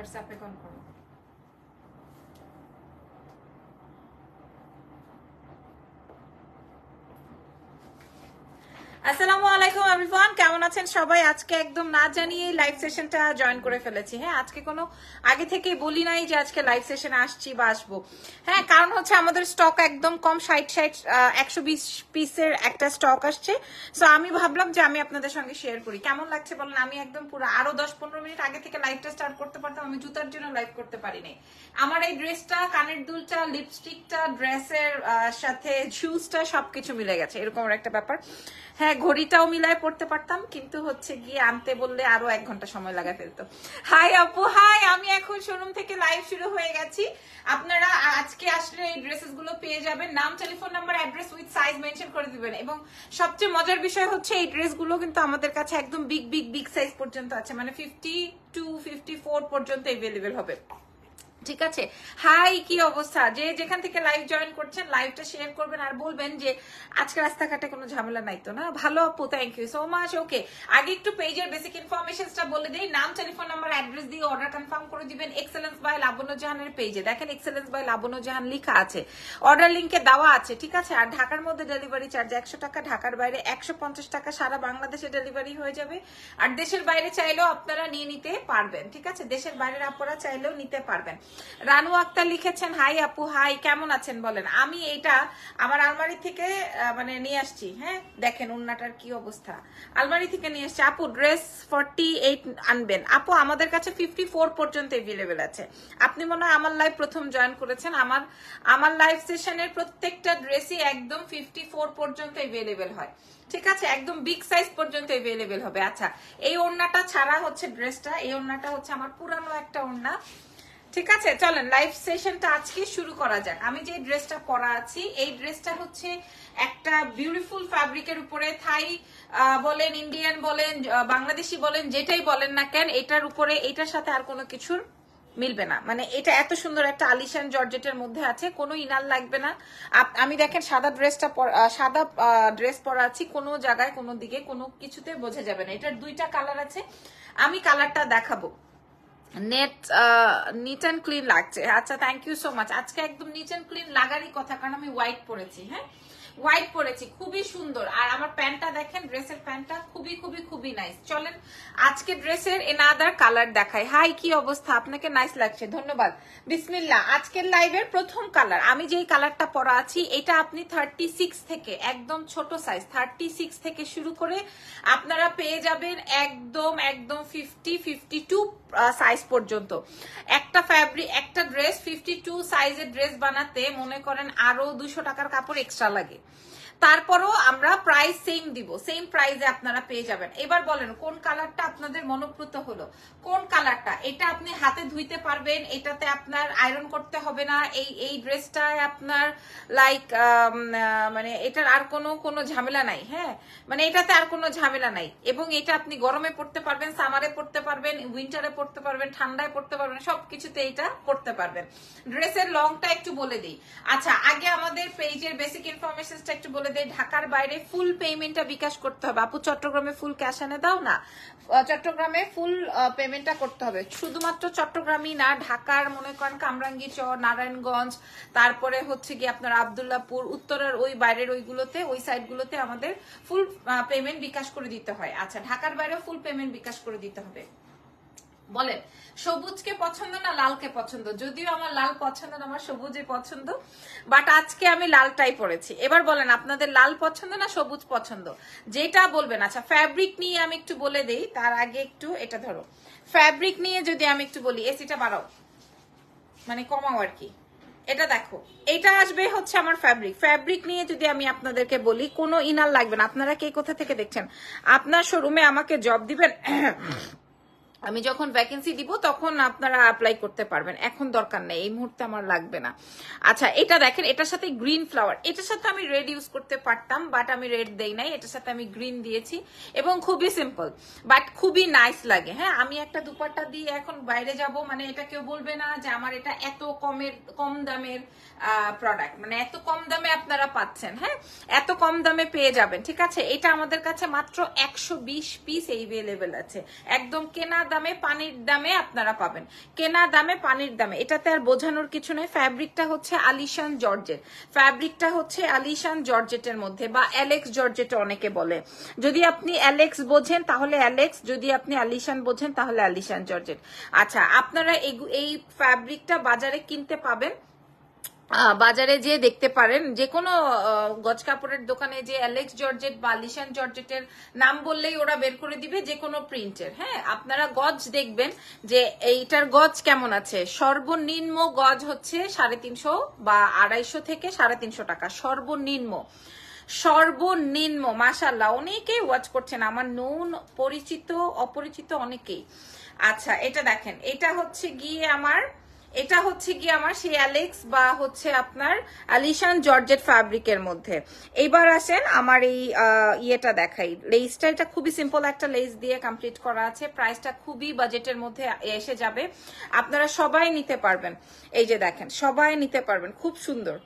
হোয়াটসঅ্যাপে কল করো আসসালামু আলাইকুম এভরিওয়ান, কেমন আছেন সবাই? আজকে একদম না জানিয়ে লাইভ সেশনটা জয়েন করে ফেলেছি। হ্যাঁ আজকে কোনো আগে থেকে বলি নাই যে আজকে লাইভ সেশনে আসছি বা আসব। হ্যাঁ কারণ হচ্ছে আমাদের স্টক একদম কম ষাট ষাট একশো বিশ পিসের একটা স্টক আসছে। সো আমি ভাবলাম যে আমি আপনাদের সঙ্গে শেয়ার করি। কেমন লাগছে বলেন? আমি একদম পুরো আরও দশ পনেরো মিনিট আগে থেকে লাইভটা স্টার্ট করতে পারতাম, আমি জুতার জন্য লাইভ করতে পারিনি। আমার এই ড্রেসটা কানের দুলটা লিপস্টিকটা ড্রেসের সাথে শুজটা সবকিছু মিলে গেছে। এরকম একটা ব্যাপার। হ্যাঁ ঘড়িটাও মিলায় পড়তে পারতাম, কিন্তু হচ্ছে গিয়ে আনতে বললে আরও এক ঘণ্টা সময় লাগা ফেলতো। হাই আপু, হাই, আমি এখন শোরুম থেকে লাইভ শুরু হয়ে গেছি। আপনারা আজকে আসলে এই ড্রেসেসগুলো পেয়ে যাবেন। নাম telephone number address with size mention করে দিবেন। এবং সবচেয়ে মজার বিষয় হচ্ছে এই ড্রেসগুলো কিন্তু আমাদের কাছে একদম বিগ বিগ বিগ সাইজ পর্যন্ত আছে। মানে ফিফটি টু ফিফটি ফোর পর্যন্ত এভেলেবেল হবে। ঠিক আছে? হাই কি অবস্থা? যে যেখান থেকে লাইভ জয়েন করছেন লাইভটা শেয়ার করবেন আর বলবেন যে, আজকে রাস্তাঘাটে কোনো ঝামেলা নাই তো না? ভালো আপু thank you so much okay আগে একটু পেজের বেসিক ইনফরমেশনটা বলে দিই। নাম টেলিফোন নাম্বার অ্যাড্রেস দিয়ে অর্ডার কনফার্ম করে দিবেন এক্সেলেন্স বাই লাবণ্য জাহানের পেজে দেখেন এক্সেলেন্স বাই লাবণ্য জাহান লেখা আছে। অর্ডার লিঙ্কে দেওয়া আছে, ঠিক আছে? আর ঢাকার মধ্যে ডেলিভারি চার্জ একশো টাকা, ঢাকার বাইরে একশো পঞ্চাশ টাকা, সারা বাংলাদেশে ডেলিভারি হয়ে যাবে। আর দেশের বাইরে চাইলেও আপনারা নিয়ে নিতে পারবেন, ঠিক আছে? দেশের বাইরের আপনারা চাইলেও নিতে পারবেন। রানু আক্তার লিখেছেন, হাই আপু, হাই, কেমন আছেন বলেন? আমি এটা আমার আলমারি থেকে মানে নিয়ে আসছি হ্যাঁ? দেখেন উন্নাটার কি অবস্থা। আলমারি থেকে নিয়ে আসছি। আপু, ড্রেস ফর্টি এইট আনবেন। আপু, আমাদের কাছে ফিফটি ফোর পর্যন্ত এভেলেবেল আছে। আপনি মনে হয় আমার লাইভ প্রথম জয়েন করেছেন। আমার আমার লাইভ সেশনের প্রত্যেকটা ড্রেসই একদম ফিফটি ফোর পর্যন্ত এভেলেবেল হয়। ঠিক আছে? একদম বিগ সাইজ পর্যন্ত এভেলেবেল হবে। আচ্ছা এই ওড়নাটা ছাড়া হচ্ছে ড্রেসটা এই ওড়নাটা হচ্ছে আমার পুরানো একটা ওড়না। ঠিক আছে, চলেন লাইভ সেশনটা আজকে শুরু করা যাক। আমি যে ড্রেসটা পরা আছি, এই ড্রেসটা হচ্ছে একটা বিউটিফুল ফ্যাব্রিকের উপরে থাই বলেন ইন্ডিয়ান বলেন বাংলাদেশি বলেন, যেটাই বলেন না কেন, এটার উপরে, এটার সাথে আর কোনো কিছুর মিলবে না। মানে এটা এত সুন্দর একটা আলিশান জর্জেটের মধ্যে আছে, কোনো ইনার লাগবে না। আমি দেখেন, সাদা ড্রেসটা সাদা ড্রেস পরা আছি, কোনো জায়গায়, কোনো দিকে, কোনো কিছুতে বোঝা যাবে না। এটার দুইটা কালার আছে, আমি কালারটা দেখাবো। নেট নিট অ্যান্ড ক্লিন লাগছে। আচ্ছা থ্যাংক ইউ সো মাচ আজকে একদম নিট অ্যান্ড ক্লিন লাগারই কথা, কারণ আমি হোয়াইট পরেছি হ্যাঁ? হোয়াইট পরেছি, খুবই সুন্দর। আর আমার প্যান্টটা দেখেন ড্রেসের প্যান্টটা খুবই খুবই খুবই নাইস চলেন, আজকে ড্রেসের এনাদার কালার দেখাই। হাই, কি অবস্থা? আপনাকে নাইস লাগছে, ধন্যবাদ। বিসমিল্লা আজকের লাইভের প্রথম কালার আমি যেই কালারটা পরা আছি, এটা আপনি থার্টি সিক্স থেকে, একদম ছোট সাইজ থার্টি সিক্স থেকে শুরু করে আপনারা পেয়ে যাবেন একদম একদম ফিফটি ফিফটি টু সাইজ পর্যন্ত। একটা ফ্যাব্রিক একটা ড্রেস ফিফটি টু সাইজের ড্রেস বানাতে মনে করেন আরও দুশো টাকার কাপড় এক্সট্রা লাগে। তারপরও আমরা প্রাইস সেম দিব সেম প্রাইসে আপনারা পেয়ে যাবেন। এবার বলেন, কোন কালারটা আপনাদের মনোপ্রত হলো? কোন কালারটা এটা আপনি হাতে ধুইতে পারবেন, এটাতে আপনার আয়রন করতে হবে না, এই এই ড্রেসটায় আপনার লাইক মানে এটার আর কোনো কোনো ঝামেলা নাই হ্যাঁ? মানে এটাতে আর কোনো ঝামেলা নাই। এবং এটা আপনি গরমে পড়তে পারবেন সামারে পড়তে পারবেন উইন্টারে পড়তে পারবেন, ঠান্ডায় পড়তে পারবেন, সবকিছুতে এটা করতে পারবেন। ড্রেসের লংটা একটু বলে দিই। আচ্ছা আগে আমাদের পেজের বেসিক ইনফরমেশনটা একটু বলে দেয় ঢাকার বাইরে ফুল পেমেন্টটা বিকাশ করতে হবে। আপু, চট্টগ্রামে ফুল ক্যাশ এনে দাও না? চট্টগ্রামে ফুল পেমেন্টটা করতে হবে। শুধুমাত্র চট্টগ্রামই না, ঢাকার মনে করেন কামরাঙ্গি চর, নারায়ণগঞ্জ, তারপরে হচ্ছে গিয়ে আপনার আবদুল্লাপুর, উত্তরের ওই বাইরের ওইগুলোতে, ওই সাইডগুলোতে আমাদের ফুল পেমেন্ট বিকাশ করে দিতে হয়। আচ্ছা ঢাকার বাইরেও ফুল পেমেন্ট বিকাশ করে দিতে হবে। বলেন, সবুজকে পছন্দ না লালকে পছন্দ? যদিও আমার লাল পছন্দ না আমার সবুজে পছন্দ বাট আজকে আমি লালটাই পরেছি। এবার বলেন, আপনাদের লাল পছন্দ না সবুজ পছন্দ? যেটা বলবেন আচ্ছা ফ্যাব্রিক নিয়ে আমি একটু বলে দেই, তার আগে একটু এটা ধরো। ফ্যাব্রিক নিয়ে যদি আমি একটু বলি এসিটা বাড়াও। মানে কমাও আর কি। এটা দেখো, এটা আসবে হচ্ছে আমার ফ্যাব্রিক ফ্যাব্রিক নিয়ে যদি আমি আপনাদেরকে বলি, কোনো ইনার লাগবে না। আপনারা কে কোথা থেকে দেখছেন? আপনার শোরুমে আমাকে জব দিবেন আমি যখন ভ্যাকেন্সি দিব, তখন আপনারা অ্যাপ্লাই করতে পারবেন। এখন দরকার নেই, এই মুহূর্তে আমার লাগবে না। আচ্ছা এটা দেখেন, এটার সাথে গ্রিন ফ্লাওয়ার এটার সাথে আমি রেড ইউজ করতে পারতাম বাট আমি রেড দেই নাই, এটার সাথে আমি গ্রিন দিয়েছি, এবং খুবই সিম্পল বাট খুবই নাইস লাগে। হ্যাঁ আমি একটা দুপাট্টা দিয়ে এখন বাইরে যাব মানে এটা কেউ বলবে না যে আমার এটা এত কমের, কম দামের প্রোডাক্ট মানে এত কম দামে আপনারা পাচ্ছেন হ্যাঁ? এত কম দামে পেয়ে যাবেন, ঠিক আছে? এটা আমাদের কাছে মাত্র একশো বিশ পিস এভেলেবেল আছে। একদম কেনা দামে, পানির দামে আপনারা পাবেন। কেনা দামে, পানির দামে। এটাতে আর বোঝানোর কিছু নেই। ফ্যাব্রিকটা হচ্ছে আলিশান জর্জেট। ফ্যাব্রিকটা হচ্ছে আলিশান জর্জেটের মধ্যে, বা অ্যালেক্স জর্জেট অনেকে বলে। যদি আপনি অ্যালেক্স বোঝেন, তাহলে অ্যালেক্স। যদি আপনি আলিশান বোঝেন, তাহলে আলিশান জর্জেট। আচ্ছা আপনারা এই- ফ্যাব্রিকটা বাজারে কিনতে পাবেন। বাজারে যে দেখতে পারেন। যে কোনো গজ কাপড়ের দোকানে যে অ্যালেক্স জর্জেট বা লিশান জর্জেটের নাম বললেই ওরা বের করে দিবে যে কোনো প্রিন্টের হ্যাঁ আপনারা গজ দেখবেন যে এইটার গজ কেমন আছে। সর্বনিম্ন গজ হচ্ছে সাড়ে তিনশো বা আড়াইশো থেকে সাড়ে তিনশো টাকা। সর্বনিম্ন। সর্বনিম্ন মাসাল্লাহ অনেকেই ওয়াচ করছেন, আমার নুন, পরিচিত, অপরিচিত অনেকেই। আচ্ছা এটা দেখেন। এটা হচ্ছে গিয়ে আমার এটা হচ্ছে কি আমার সেই অ্যালেক্স বা হচ্ছে আপনার আলিশান জর্জেট ফ্যাব্রিকের মধ্যে। এইবার আসেন আমার এই ইয়েটা দেখাই। লেসটা এটা খুবই সিম্পল একটা লেস দিয়ে কমপ্লিট করা আছে। প্রাইসটা খুবই বাজেটের মধ্যে এসে যাবে। আপনারা সবাই নিতে পারবেন। এই যে দেখেন, সবাই নিতে পারবেন। খুব সুন্দর।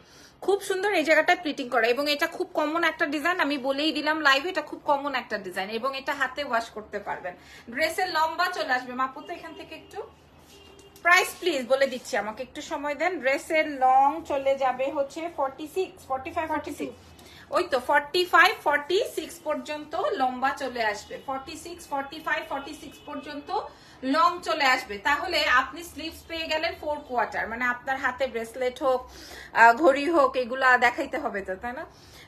খুব সুন্দর এই জায়গাটা প্রিটিং করা। এবং এটা খুব কমন একটা ডিজাইন আমি বলেই দিলাম লাইভে এটা খুব কমন একটা ডিজাইন এবং এটা হাতে ওয়াশ করতে পারবেন। ড্রেসের লম্বা চলে আসবে। মাপু তো এখান থেকে একটু প্রাইস প্লিজ বলে দিচ্ছি আমাকে একটু সময় দেন। ড্রেসের লং চলে যাবে হচ্ছে forty six forty five forty six ওই তো ফর্টি ফাইভ ফর্টি সিক্স পর্যন্ত লম্বা চলে আসবে। Forty six forty five forty six পর্যন্ত লং চলে আসবে। তাহলে আপনি স্লিভস পেয়ে গেলেন ফোর কোয়ার্টার মানে আপনার হাতে ব্রেসলেট হোক ঘড়ি হোক এগুলা দেখাইতে হবে তো তাই না?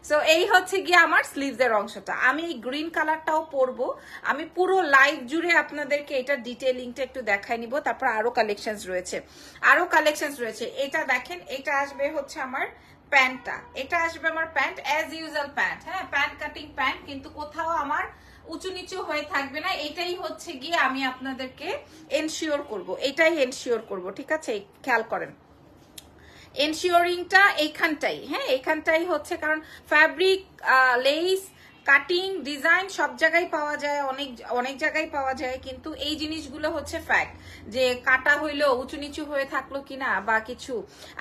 সো এই হচ্ছে গিয়ে আমার স্লিভস এর অংশটা। আমি এই গ্রিন কালারটাও পরবো। আমি পুরো লাইভ জুড়ে আপনাদেরকে এটা ডিটেলিংটা একটু দেখাই নিব। তারপর আরও কালেকশনস রয়েছে। আরও কালেকশনস রয়েছে। এটা দেখেন, এটা আসবে হচ্ছে আমার প্যান্টটা। এটা আসবে আমার প্যান্ট অ্যাজ ইউজুয়াল প্যান্ট হ্যাঁ প্যান্ট কাটিং প্যান্ট কিন্তু কোথাও আমার উঁচু নিচু হয়ে থাকবে না। এটাই হচ্ছে গিয়ে আমি আপনাদেরকে এনশিওর করব। এটাই এনশিওর করব, ঠিক আছে? খেয়াল করেন। এনশিওরিংটা এইখানটাই। হ্যাঁ এইখানটাই হচ্ছে কারণ ফ্যাব্রিক লেস কাটিং ডিজাইন সব জায়গায় পাওয়া যায়, অনেক অনেক জায়গায় পাওয়া যায়, কিন্তু এই জিনিসগুলো হচ্ছে ফ্যাক্ট যে কাটা হইল উঁচু নিচু হয়ে থাকল কিনা বা কিছু।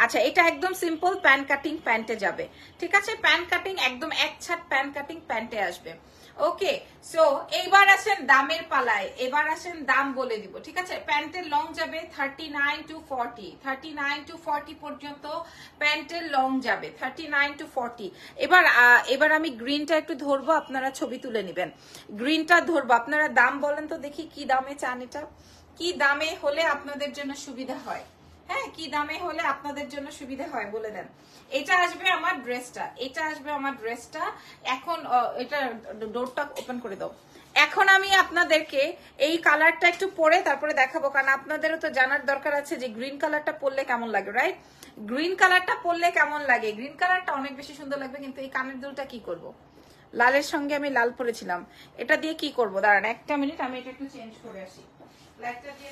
আচ্ছা এটা একদম সিম্পল প্যান কাটিং প্যান্টে যাবে। ঠিক আছে? প্যান কাটিং একদম এক ছাট প্যান কাটিং প্যান্টে আসবে। ওকে সো এইবার আসেন দামের পালায়, এবার আসেন দাম বলে দিব, ঠিক আছে? প্যান্টের লং যাবে thirty nine to forty thirty nine to forty পর্যন্ত প্যান্টের লং যাবে থার্টি নাইন টু ফর্টি এবার এবার আমি গ্রিনটা একটু ধরবো, আপনারা ছবি তুলে নেবেন। গ্রিনটা ধরবো, আপনারা দাম বলেন তো দেখি কি দামে চান এটা। কি দামে হলে আপনাদের জন্য সুবিধা হয়? হ্যাঁ কি দামে হলে আপনাদের জন্য সুবিধা হয় বলে দেন। এটা আসবে আমার ড্রেসটা, এটা আসবে আমার ড্রেসটা। এখন এটা ডোরটা ওপেন করে দাও। এখন আমি আপনাদেরকে এই কালারটা একটু পরে তারপরে দেখাবো, কারণ আপনাদেরও তো জানার দরকার আছে যে গ্রিন কালারটা পরলে কেমন লাগে রাইট গ্রিন কালারটা পরলে কেমন লাগে? গ্রিন কালারটা অনেক বেশি সুন্দর লাগবে, কিন্তু এই কানের দুলটা কি করব? লালের সঙ্গে আমি লাল পরেছিলাম। এটা দিয়ে কি করব? দাঁড়ান, একটা মিনিট, আমি এটা একটু চেঞ্জ করে আসি। লাইটটা দিয়ে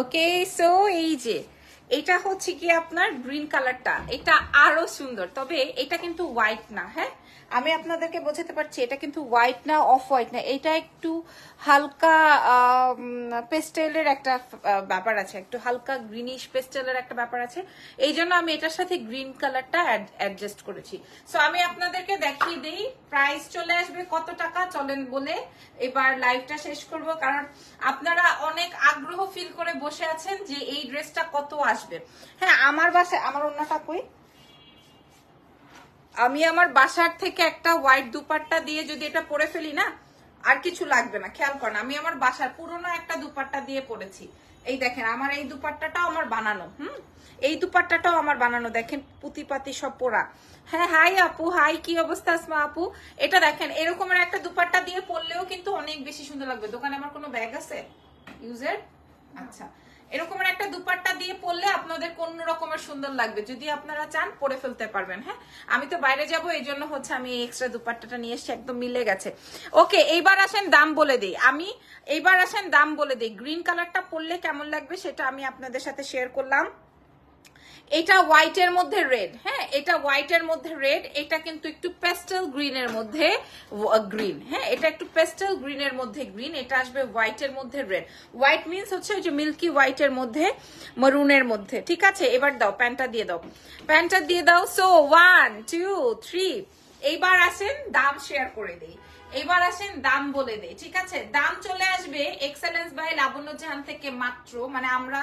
ওকে সো এই যে, এটা হচ্ছে কি আপনার গ্রিন কালারটা এটা আরও সুন্দর, তবে এটা কিন্তু হোয়াইট না হ্যাঁ? আমি আপনাদেরকে বোঝাতে পারছি, এটা কিন্তু হোয়াইট না অফ হোয়াইট না, এটা একটু হালকা পেস্টেলের একটা ব্যাপার আছে, একটু হালকা গ্রিনিশ পেস্টেলের একটা ব্যাপার আছে। এই জন্য আমি এটার সাথে গ্রিন কালারটা অ্যাডজাস্ট করেছি। সো আমি আপনাদেরকে দেখিয়ে দেই প্রাইস চলে আসবে কত টাকা, চলেন বলে এবার লাইভটা শেষ করব, কারণ আপনারা অনেক আগ্রহ ফিল করে বসে আছেন যে এই ড্রেসটা কত আসবে। হ্যাঁ আমার বাসায়, আমার অন্যটা কই? আমি আমার বাসার থেকে একটা হোয়াইট দুপাট্টা দিয়ে যদি এটা পরে ফেলি না, আর কিছু লাগবে না, খেয়াল করেন, আমি আমার বাসার পুরনো একটা দুপাট্টা দিয়ে পরেছি। এই দেখেন, আমার এই দুপাট্টাটাও আমার বানানো, হুম? এই দুপাট্টাটাও আমার বানানো, দেখেন, পুঁতিপাতি সব পোড়া। হ্যাঁ হাই আপু, হাই, কি অবস্থা আসমা আপু? এটা দেখেন, এরকমের একটা দুপাট্টা দিয়ে পরলেও কিন্তু অনেক বেশি সুন্দর লাগবে। দোকানে আমার কোনো ব্যাগ আছে? ইউজের আচ্ছা। এরকমের একটা দুপাট্টা দিয়ে পড়লে আপনাদের কোন রকমের সুন্দর লাগবে? যদি আপনারা চান, পরে ফেলতে পারবেন হ্যাঁ? আমি তো বাইরে যাব, এই জন্য হচ্ছে আমি এক্সট্রা দুপাট্টাটা নিয়ে এসে একদম মিলে গেছে। ওকে এইবার আসেন দাম বলে দিই। আমি এইবার আসেন দাম বলে দিই। গ্রিন কালারটা পরলে কেমন লাগবে সেটা আমি আপনাদের সাথে শেয়ার করলাম। এটা হোয়াইটের মধ্যে রেড হ্যাঁ? এটা হোয়াইটের মধ্যে রেড এটা কিন্তু একটু পেস্টেল গ্রিনের মধ্যে গ্রিন হ্যাঁ? এটা একটু পেস্টেল গ্রিনের মধ্যে গ্রিন এটা আসবে হোয়াইটের মধ্যে রেড হোয়াইট মিন্স হচ্ছে ওই যে মিল্কি হোয়াইটের মধ্যে মরুনের মধ্যে, ঠিক আছে? এবার দাও প্যান্টটা দিয়ে দাও। প্যান্টটা দিয়ে দাও সো ওয়ান টু থ্রি এইবার আসেন, দাম শেয়ার করে দিই। এবার আসেন দাম বলে দেই, ঠিক আছে? দাম চলে আসবে এক্সেলেন্স বাই লাবণ্য জাহান থেকে মাত্র মানে আমরা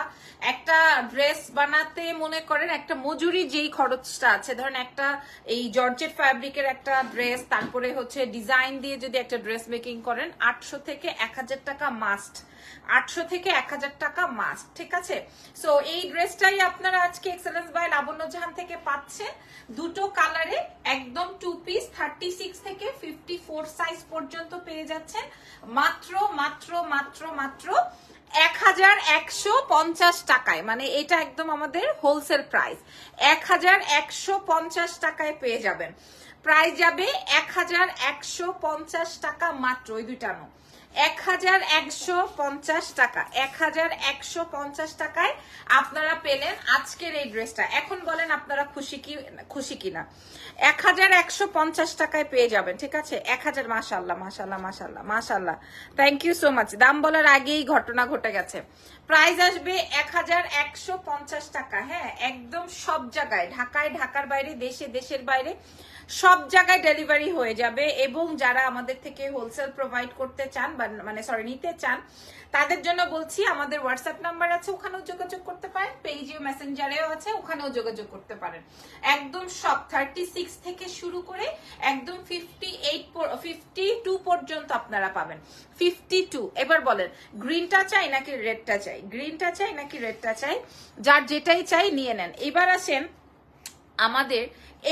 একটা ড্রেস বানাতে মনে করেন একটা মজুরি যেই খরচটা আছে, ধরেন একটা এই জর্জেট ফ্যাব্রিকের একটা ড্রেস তারপরে হচ্ছে ডিজাইন দিয়ে যদি একটা ড্রেস মেকিং করেন, আটশো থেকে এক হাজার টাকা মাস্ট আটশো থেকে এক হাজার টাকা মাস্ট ঠিক আছে? সো এই ড্রেসটাই আপনারা আজকে এক্সেলেন্স বাই লাবণ্য জাহান থেকে পাচ্ছেন। দুটো কালারে একদম টু পিস থার্টি সিক্স থেকে ফিফটি ফোর সাইজ পর্যন্ত পেয়ে যাচ্ছেন মাত্র মাত্র মাত্র মাত্র এক হাজার একশো পঞ্চাশ টাকায়। মানে এটা একদম আমাদের হোলসেল প্রাইস এক হাজার একশো পঞ্চাশ টাকায় পেয়ে যাবেন। প্রাইস যাবে এক হাজার একশো পঞ্চাশ টাকা মাত্র ওই দুইটা নো এক হাজার একশো পঞ্চাশ টাকা। এক হাজার একশো পঞ্চাশ টাকায় আপনারা পেলেন আজকের এই ড্রেসটা। এখন বলেন আপনারা খুশি কি, খুশি কিনা। এক হাজার একশো পঞ্চাশ টাকায় পেয়ে যাবেন, ঠিক আছে? এক হাজার মাসাল্লাহ মাসাল্লাহ মাসাল্লাহ মাসাল্লাহ থ্যাংক ইউ সো মাচ দাম বলার আগেই ঘটনা ঘটে গেছে। প্রাইস আসবে এক হাজার একশো পঞ্চাশ টাকা। হ্যাঁ একদম সব জায়গায়, ঢাকায়, ঢাকার বাইরে, দেশে, দেশের বাইরে। সব জায়গায় ডেলিভারি হয়ে যাবে এবং যারা আমাদের থেকে হোলসেল প্রোভাইড করতে চান বা মানে সরি নিতে চান, তাদের জন্য বলছি, আমাদের হোয়াটসঅ্যাপ নাম্বার আছে, ওখানেও যোগাযোগ করতে পারেন পেজে মেসেঞ্জারেও আছে, ওখানেও যোগাযোগ করতে পারেন। একদম সব থার্টি সিক্স থেকে শুরু করে একদম ফিফটি এইট ফিফটি টু পর্যন্ত আপনারা পাবেন। ফিফটি টু এবার বলেন গ্রিনটা চাই নাকি রেডটা চাই? গ্রিনটা চাই নাকি রেডটা চাই? যার যেটাই চাই নিয়ে নেন। এবার আসেন আমাদের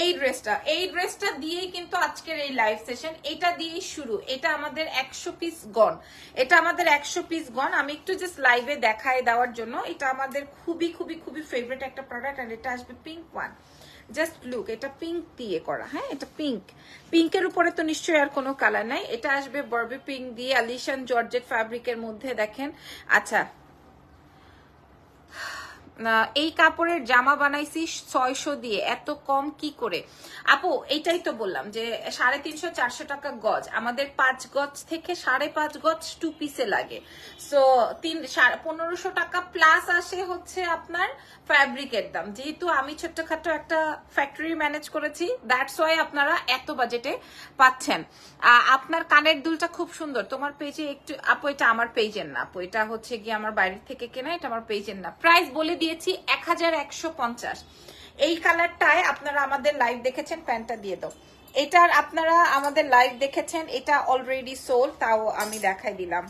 এই ড্রেসটা এই ড্রেসটা দিয়েই কিন্তু আজকের এই লাইভ সেশন এটা দিয়েই শুরু। এটা আমাদের একশো পিস গন এটা আমাদের একশো পিস গন আমি একটু জাস্ট লাইভে দেখায় দেওয়ার জন্য এটা আমাদের খুবই খুবই খুবই ফেভারিট একটা প্রোডাক্ট আর এটা আসবে পিঙ্ক ওয়ান জাস্ট লুক এটা পিঙ্ক দিয়ে করা হ্যাঁ? এটা পিঙ্ক পিঙ্কের উপরে তো নিশ্চয়ই আর কোনো কালার নাই। এটা আসবে বর্বি পিঙ্ক দিয়ে আলিশান জর্জেট ফ্যাব্রিকের মধ্যে, দেখেন। আচ্ছা এই কাপড়ের জামা বানাইছি ছয়শো দিয়ে। এত কম কি করে? আপু, এইটাই তো বললাম যে সাড়ে তিনশো, চারশো টাকা গজ। আমাদের পাঁচ গজ থেকে সাড়ে পাঁচ গজ টু পিসে লাগে। সো তিন পনেরোশো টাকা প্লাস আসে হচ্ছে আপনার ফ্যাব্রিকের দাম। যেহেতু আমি ছোট্টখাটো একটা ফ্যাক্টরি ম্যানেজ করেছি দ্যাটস ওয়াই আপনারা এত বাজেটে পাচ্ছেন। আপনার কানের দুলটা খুব সুন্দর। তোমার পেজে একটু, আপু, এটা আমার পেজের না। আপু, এটা হচ্ছে গিয়ে আমার বাইরের থেকে কেনা, এটা আমার পেজের না। প্রাইস বলে দিয়েছি এক হাজার একশো পঞ্চাশ। এই কালারটায় আপনারা আমাদের লাইভ দেখেছেন প্যান্টটা দিয়ে দাও। এটার আপনারা আমাদের লাইভ দেখেছেন, এটা অলরেডি সোল তাও আমি দেখাই দিলাম।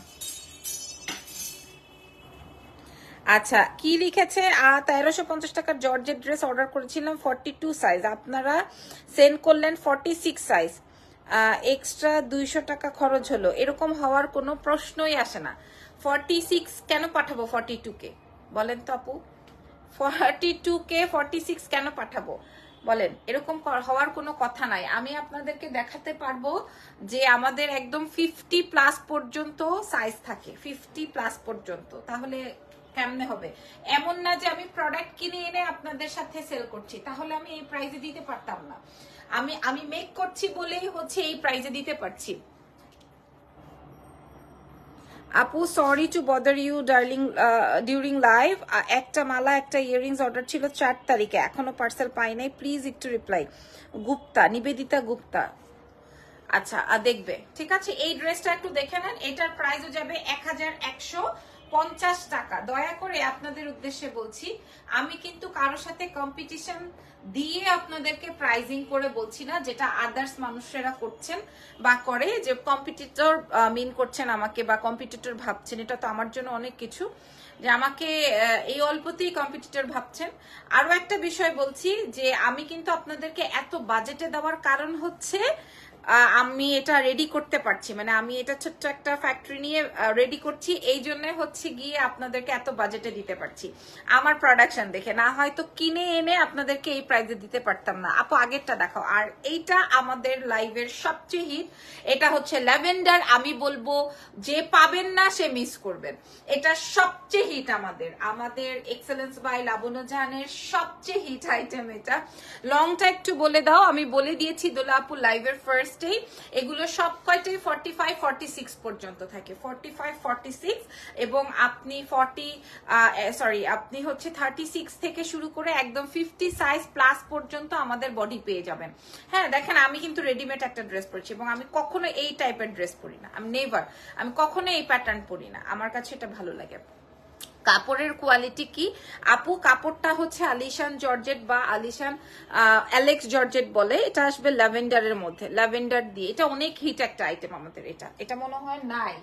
আচ্ছা কি লিখেছে? তেরোশো পঞ্চাশ টাকার জর্জের ড্রেস অর্ডার করেছিলাম ফর্টি টু সাইজ আপনারা সেন্ড করলেন ফর্টি সিক্স সাইজ এক্সট্রা দুইশো টাকা খরচ হলো। এরকম হওয়ার কোনো প্রশ্নই আসে না। ফর্টি সিক্স কেন পাঠাবো ফর্টি টু কে? বলেন তো আপু। ফর্টি টু কে, ফর্টি সিক্স কেন পাঠাবো? বলেন, এরকম হওয়ার কোনো কথা নাই। আমি আপনাদেরকে দেখাতে পারব যে আমাদের একদম ফিফটি প্লাস পর্যন্ত সাইজ থাকে, ফিফটি প্লাস পর্যন্ত। তাহলে কেমনে হবে? এমন না যে আমি প্রোডাক্ট কিনে এনে আপনাদের সাথে সেল করছি। তাহলে আমি এই প্রাইজে দিতে পারতাম না। আমি আমি মেক করছি বলেই হচ্ছে এই প্রাইজে দিতে পারছি। আপু sorry to bother you darling during live একটা মালা, একটা ইয়ারিংস অর্ডার ছিল চার তারিখে, এখনও পার্সেল পাই নাই। প্লিজ একটু রিপ্লাই গুপ্তা, নিবেদিতা গুপ্তা। আচ্ছা দেখবে। ঠিক আছে, এই ড্রেসটা একটু দেখে নেন, এটার প্রাইসও যাবে এক হাজার একশো। পঞ্চাশ টাকা। দয়া করে আপনাদের উদ্দেশ্যে বলছি, আমি কিন্তু কারোর সাথে কম্পিটিশন দিয়ে আপনাদেরকে প্রাইজিং করে বলছি না, যেটা আদার্স মানুষেরা করছেন বা করে, যে কম্পিটিটর মিন করছেন আমাকে বা কম্পিটিটর ভাবছেন, এটা তো আমার জন্য অনেক কিছু। যে আমাকে এই অল্পতেই কম্পিটিটর ভাবছেন। আরও একটা বিষয় বলছি, যে আমি কিন্তু আপনাদেরকে এত বাজেটে দেওয়ার কারণ হচ্ছে আমি এটা রেডি করতে পারছি। মানে আমি এটা ছোট্ট একটা ফ্যাক্টরি নিয়ে রেডি করছি। এই জন্য হচ্ছে গিয়ে আপনাদেরকে এত বাজেটে দিতে পারছি। আমার প্রোডাকশন দেখে। না হয়তো কিনে এনে আপনাদেরকে এই প্রাইজে দিতে পারতাম না। আপু, আগেরটা দেখাও। আর এইটা আমাদের লাইভের সবচেয়ে হিট এটা হচ্ছে ল্যাভেন্ডার। আমি বলব, যে পাবেন না, সে মিস করবেন। এটা সবচেয়ে হিট আমাদের। আমাদের এক্সেলেন্স বাই লাবণ্য জাহানের সবচেয়ে হিট আইটেম এটা। লংটা একটু বলে দাও। আমি বলে দিয়েছি দোলা আপু লাইভের ফার্স্টেই এগুলো সব কয়টাই ফর্টি ফাইভ ফর্টি সিক্স পর্যন্ত থাকে। ফর্টি ফাইভ ফর্টি সিক্স এবং আপনি ফর্টি সরি আপনি হচ্ছে থার্টি সিক্স থেকে শুরু করে একদম ফিফটি সাইজ প্লাস পর্যন্ত আমাদের বডি পেয়ে যাবেন। হ্যাঁ দেখেন আমি কিন্তু রেডিমেড একটা ড্রেস পরছি এবং আমি কখনো এই টাইপের ড্রেস পরি না। আমি নেভার আমি কখনো এই প্যাটার্ন পরি না। আমার কাছে এটা ভালো লাগে। কাপড়ের কোয়ালিটি কি? আপু, কাপড়টা হচ্ছে আলিশান জর্জেট বা আলিশান অ্যালেক্স জর্জেট বলে। এটা আসবে ল্যাভেন্ডারের মধ্যে। ল্যাভেন্ডার দিয়ে। এটা অনেক হিট একটা আইটেম আমাদের এটা। এটা মনে হয় নাই।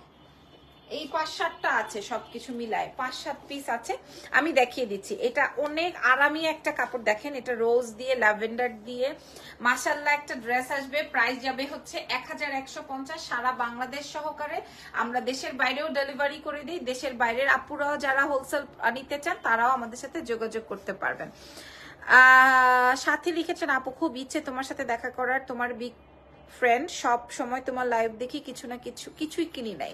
এই পাঁচ সাতটা আছে, সবকিছু মিলায়। পাঁচ সাত পিস আছে। আমি দেখিয়ে দিচ্ছি। এটা অনেক আরামি একটা কাপড়। দেখেন, এটা রোজ দিয়ে ল্যাভেন্ডার দিয়ে। মাসাল্লাহ একটা ড্রেস আসবে। প্রাইস যাবে হচ্ছে এক হাজার একশো পঞ্চাশ। সারা বাংলাদেশ সহকারে। আমরা দেশের বাইরেও ডেলিভারি করে দিই। দেশের বাইরের আপুরাও যারা হোলসেল নিতে চান, তারাও আমাদের সাথে যোগাযোগ করতে পারবেন। সাথী লিখেছেন, আপু, খুব ইচ্ছে তোমার সাথে দেখা করার। তোমার ফ্রেন্ড সব সময় তোমার লাইভ দেখি কিছু না কিছু, কিছুই কিনি নাই।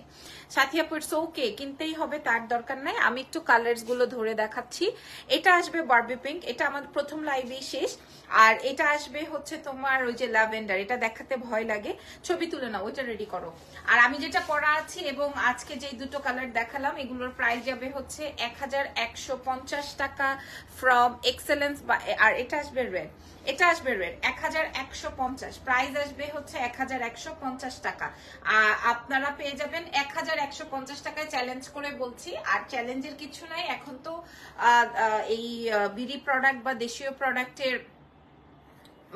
সাথী আপু ইটস ওকে কিনতেই হবে, তার দরকার নাই। আমি একটু কালার্সগুলো ধরে দেখাচ্ছি। এটা আসবে বার্বি পিঙ্ক এটা আমাদের প্রথম লাইভেই শেষ। আর এটা আসবে হচ্ছে তোমার ওই যে ল্যাভেন্ডার এটা দেখাতে ভয় লাগে। ছবি তুলে নাও, ওইটা রেডি করো। আর আমি যেটা পরা আছি এবং আজকে যে দুটো কালার দেখালাম, এগুলোর প্রাইস যাবে হচ্ছে এক হাজার একশো পঞ্চাশ টাকা ফ্রম এক্সেলেন্স বা, আর এটা আসবে রেড এটা আসবে রেড এক হাজার একশো পঞ্চাশ। প্রাইস আসবে হচ্ছে এক হাজার একশো পঞ্চাশ টাকা। আপনারা পেয়ে যাবেন এক হাজার একশো পঞ্চাশ টাকায় চ্যালেঞ্জ করে বলছি। আর চ্যালেঞ্জের কিছু নাই। এখন তো এই বিড়ি প্রোডাক্ট বা দেশীয় প্রোডাক্টের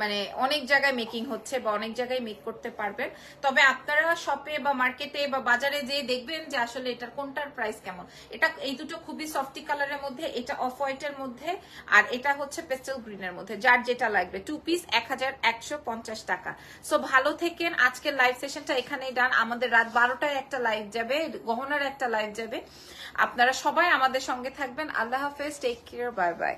মানে অনেক জায়গায় মেকিং হচ্ছে বা অনেক জায়গায় মেক করতে পারবেন। তবে আপনারা শপে বা মার্কেটে বা বাজারে যেয়ে দেখবেন যে আসলে এটার কোনটার প্রাইস কেমন। এটা, এই দুটো খুবই সফটি কালারের মধ্যে, এটা অফ হোয়াইটের মধ্যে, আর এটা হচ্ছে পেস্টেল গ্রিনের মধ্যে, যার যেটা লাগবে। টু পিস এক হাজার একশো পঞ্চাশ টাকা। সো ভালো থেকেন, আজকের লাইভ সেশনটা এখানেই ডান আমাদের রাত বারোটায় একটা লাইভ যাবে, গহনার একটা লাইভ যাবে। আপনারা সবাই আমাদের সঙ্গে থাকবেন। আল্লাহ হাফেজ টেক কেয়ার বাই বাই